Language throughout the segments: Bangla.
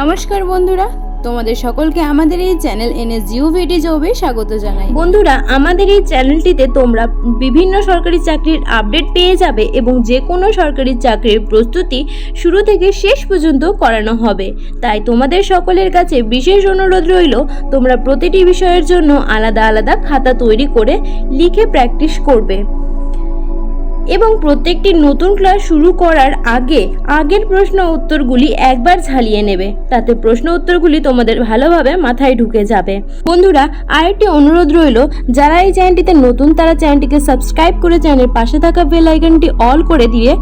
নমস্কার বন্ধুরা, তোমাদের সকলকে আমাদের এই চ্যানেল এনএস জিও ভিডি জবে স্বাগত জানাই। বন্ধুরা, আমাদের এই চ্যানেলটিতে তোমরা বিভিন্ন সরকারি চাকরির আপডেট পেয়ে যাবে এবং যে কোনো সরকারি চাকরির প্রস্তুতি শুরু থেকে শেষ পর্যন্ত করানো হবে। তাই তোমাদের সকলের কাছে বিশেষ অনুরোধ রইল, তোমরা প্রতিটি বিষয়ের জন্য আলাদা আলাদা খাতা তৈরি করে লিখে প্র্যাকটিস করবে। এবং প্রত্যেকটি নতুন ক্লাস শুরু করার আগে আগের প্রশ্ন উত্তরগুলি একবার ঝালিয়ে নেবে। তাতে প্রশ্ন উত্তরগুলি তোমাদের ভালোভাবে মাথায় ঢুকে যাবে। বন্ধুরা, আরেকটি অনুরোধ রইল, যারা এই চ্যানেলটিতে নতুন, তারা চ্যানেলটিকে সাবস্ক্রাইব করে চ্যানেলের পাশে থাকা বেল আইকনটি অল করে দিয়ে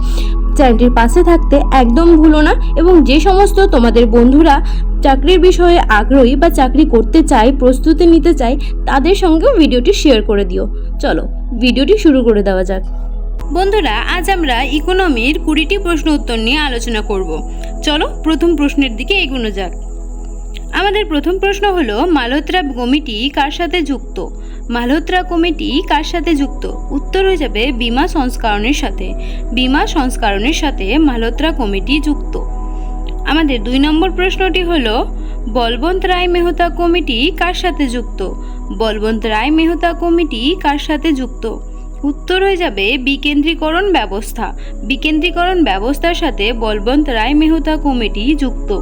চ্যানেলটির পাশে থাকতে একদম ভুলো না এবং যে সমস্ত তোমাদের বন্ধুরা চাকরির বিষয়ে আগ্রহী বা চাকরি করতে চায়, প্রস্তুতি নিতে চায়, তাদের সঙ্গেও ভিডিওটি শেয়ার করে দিও। চলো, ভিডিওটি শুরু করে দেওয়া যাক। বন্ধুরা, আজ আমরা ইকোনমির কুড়িটি প্রশ্ন উত্তর নিয়ে আলোচনা করব। চলো প্রথম প্রশ্নের দিকে এগোনো যাক। আমাদের প্রথম প্রশ্ন হলো, মালহোত্রা কমিটি কার সাথে যুক্ত? মালহোত্রা কমিটি কার সাথে যুক্ত? উত্তর হয়ে যাবে বিমা সংস্করণের সাথে। বিমা সংস্করণের সাথে মালহোত্রা কমিটি যুক্ত। আমাদের দুই নম্বর প্রশ্নটি হলো বলবন্ত রায় মেহতা কমিটি কার সাথে যুক্ত? বলবন্ত রায় মেহতা কমিটি কার সাথে যুক্ত? উত্তর হয়ে যাবে বিকেন্দ্রীকরণ ব্যবস্থা। বিকেন্দ্রীকরণ ব্যবস্থার সাথে বলবন্ত রায় মেহতা কমিটি যুক্ত।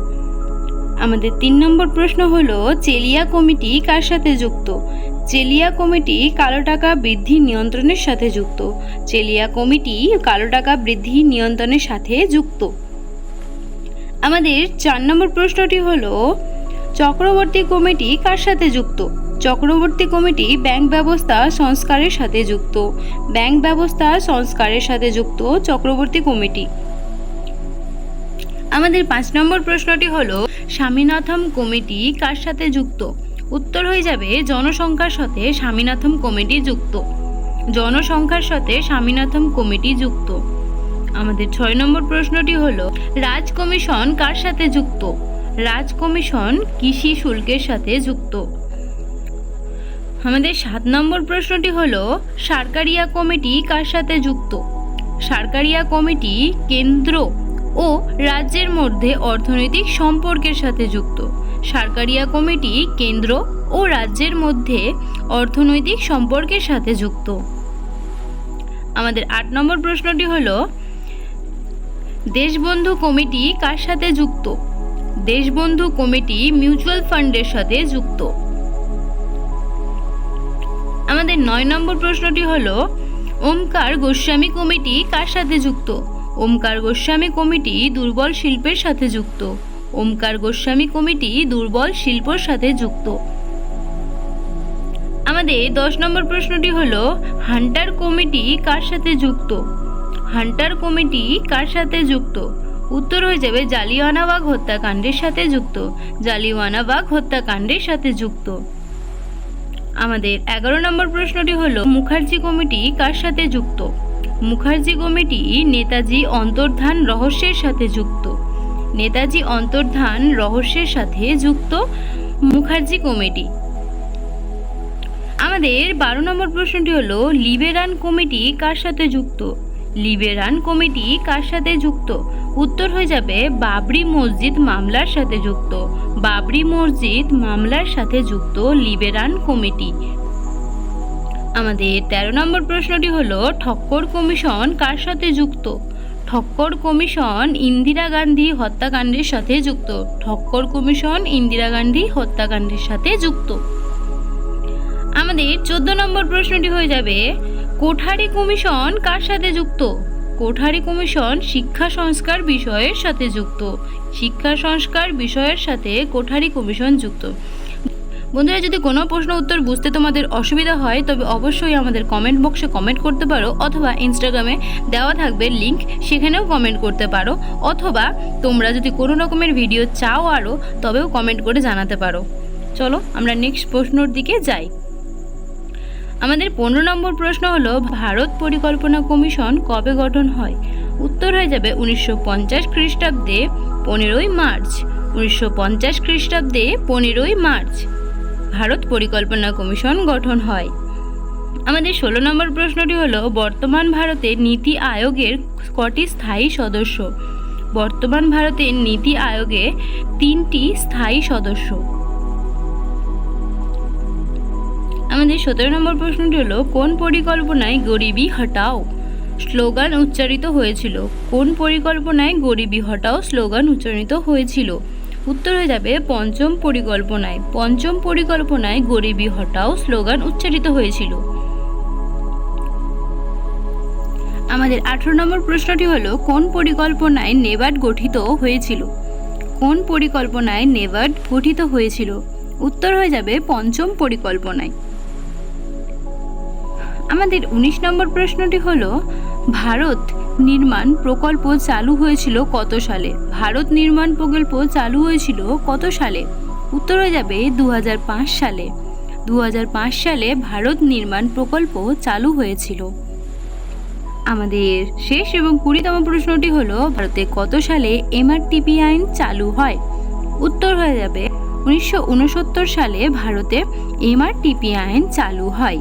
আমাদের তিন নম্বর প্রশ্ন হলো, চেলিয়া কমিটি কার সাথে যুক্ত? চেলিয়া কমিটি কালো টাকা বৃদ্ধি নিয়ন্ত্রণের সাথে যুক্ত। চেলিয়া কমিটি কালো টাকা বৃদ্ধি নিয়ন্ত্রণের সাথে যুক্ত। আমাদের চার নম্বর প্রশ্নটি হলো, চক্রবর্তী কমিটি কার সাথে যুক্ত? চক্রবর্তী কমিটি ব্যাংক ব্যবস্থা সংস্কারের সাথে যুক্ত। ব্যাংক ব্যবস্থা সংস্কারের সাথে যুক্ত চক্রবর্তী কমিটি। আমাদের পাঁচ নম্বর প্রশ্নটি হলো, স্বামীনাথম কমিটি কার সাথে যুক্ত? উত্তর হয়ে যাবে, জনসংখ্যার সাথে স্বামীনাথম কমিটি যুক্ত। জনসংখ্যার সাথে স্বামীনাথম কমিটি যুক্ত। আমাদের ছয় নম্বর প্রশ্নটি হলো, রাজ কমিশন কার সাথে যুক্ত? রাজ কমিশন কৃষি শুল্কের সাথে যুক্ত। আমাদের সাত নম্বর প্রশ্নটি হল, সরকারিয়া কমিটি কার সাথে যুক্ত? সরকারিয়া কমিটি কেন্দ্র ও রাজ্যের মধ্যে অর্থনৈতিক সম্পর্কের সাথে যুক্ত। সরকারিয়া কমিটি কেন্দ্র ও রাজ্যের মধ্যে অর্থনৈতিক সম্পর্কের সাথে যুক্ত। আমাদের আট নম্বর প্রশ্নটি হল, দেশবন্ধু কমিটি কার সাথে যুক্ত? দেশবন্ধু কমিটি মিউচুয়াল ফান্ডের সাথে যুক্ত। আমাদের নয় নম্বর প্রশ্নটি হল, ওমকার গোস্বামী কমিটি কার সাথে যুক্ত? ওমকার গোস্বামী কমিটি দুর্বল শিল্পের সাথে যুক্ত। ওমকার গোস্বামী কমিটি দুর্বল শিল্পর সাথে যুক্ত। আমাদের দশ নম্বর প্রশ্নটি হল, হান্টার কমিটি কার সাথে যুক্ত? হান্টার কমিটি কার সাথে যুক্ত? উত্তর হয়ে যাবে জালিওয়ানাবাগ হত্যাকাণ্ডের সাথে যুক্ত। জালিওয়ানাবাগ হত্যাকাণ্ডের সাথে যুক্ত। আমাদের এগারো নম্বর প্রশ্নটি হলো, মুখার্জি কমিটি কার সাথে যুক্ত? মুখার্জি কমিটি নেতাজি অন্তর্ধান রহস্যের সাথে যুক্ত। নেতাজি অন্তর্ধান রহস্যের সাথে যুক্ত মুখার্জি কমিটি। আমাদের বারো নম্বর প্রশ্নটি হলো, লিবেরান কমিটি কার সাথে যুক্ত? লিবেরান কমিটি কার সাথে যুক্ত? উত্তর হয়ে যাবে বাবরি মসজিদ মামলার সাথে যুক্ত। বাবরি মসজিদ মামলার সাথে যুক্ত লিবেরান কমিটি। আমাদের তেরো নম্বর প্রশ্নটি হলো, ঠক্কর কমিশন কার সাথে যুক্ত? ঠক্কর কমিশন ইন্দিরা গান্ধী হত্যাকাণ্ডের সাথে যুক্ত। ঠক্কর কমিশন ইন্দিরা গান্ধী হত্যাকাণ্ডের সাথে যুক্ত। আমাদের চোদ্দ নম্বর প্রশ্নটি হয়ে যাবে কোঠারি কমিশন কার সাথে যুক্ত? কোঠারি কমিশন শিক্ষা সংস্কার বিষয়ের সাথে যুক্ত। শিক্ষা সংস্কার বিষয়ের সাথে কোঠারি কমিশন যুক্ত। বন্ধুরা, যদি কোনো প্রশ্ন উত্তর বুঝতে তোমাদের অসুবিধা হয়, তবে অবশ্যই আমাদের কমেন্ট বক্সে কমেন্ট করতে পারো, অথবা ইনস্টাগ্রামে দেওয়া থাকবে লিংক সেখানেও কমেন্ট করতে পারো, অথবা তোমরা যদি কোনো রকমের ভিডিও চাও আরও তবেও কমেন্ট করে জানাতে পারো। চলো, আমরা নেক্সট প্রশ্নর দিকে যাই। আমাদের পনেরো নম্বর প্রশ্ন হলো, ভারত পরিকল্পনা কমিশন কবে গঠন হয়? উত্তর হয়ে যাবে উনিশশো পঞ্চাশ খ্রিস্টাব্দে পনেরোই মার্চ। উনিশশো পঞ্চাশ খ্রিস্টাব্দে পনেরোই মার্চ ভারত পরিকল্পনা কমিশন গঠন হয়। আমাদের ষোলো নম্বর প্রশ্নটি হলো, বর্তমান ভারতের নীতি আয়োগের কটি স্থায়ী সদস্য? বর্তমান ভারতের নীতি আয়োগে তিনটি স্থায়ী সদস্য। আমাদের সতেরো নম্বর প্রশ্নটি হলো, কোন পরিকল্পনায় গরিবি হটাও? স্লোগান উচ্চারিত হয়েছিল। কোন পরিকল্পনায় গরিবি হটাও স্লোগান উচ্চারিত হয়েছিল? উত্তর হয়ে যাবে, পঞ্চম পরিকল্পনায়। পঞ্চম পরিকল্পনায় গরিবি হটাও স্লোগান উচ্চারিত হয়েছিল। আমাদের আঠেরো নম্বর প্রশ্নটি হলো, কোন পরিকল্পনায় নেবার্ড গঠিত হয়েছিল? কোন পরিকল্পনায় নেবার্ড গঠিত হয়েছিল? উত্তর হয়ে যাবে, পঞ্চম পরিকল্পনায়। আমাদের উনিশ নম্বর প্রশ্নটি হলো, ভারত নির্মাণ প্রকল্প চালু হয়েছিল কত সালে? ভারত নির্মাণ প্রকল্প চালু হয়েছিল কত সালে? উত্তর হয়ে যাবে দু হাজার পাঁচ সালে। দু হাজার পাঁচ সালে ভারত নির্মাণ প্রকল্প চালু হয়েছিল। আমাদের শেষ এবং কুড়িতম প্রশ্নটি হলো, ভারতে কত সালে এমআরটিপি আইন চালু হয়? উত্তর হয়ে যাবে, উনিশশো উনসত্তর সালে ভারতে এমআরটিপি আইন চালু হয়।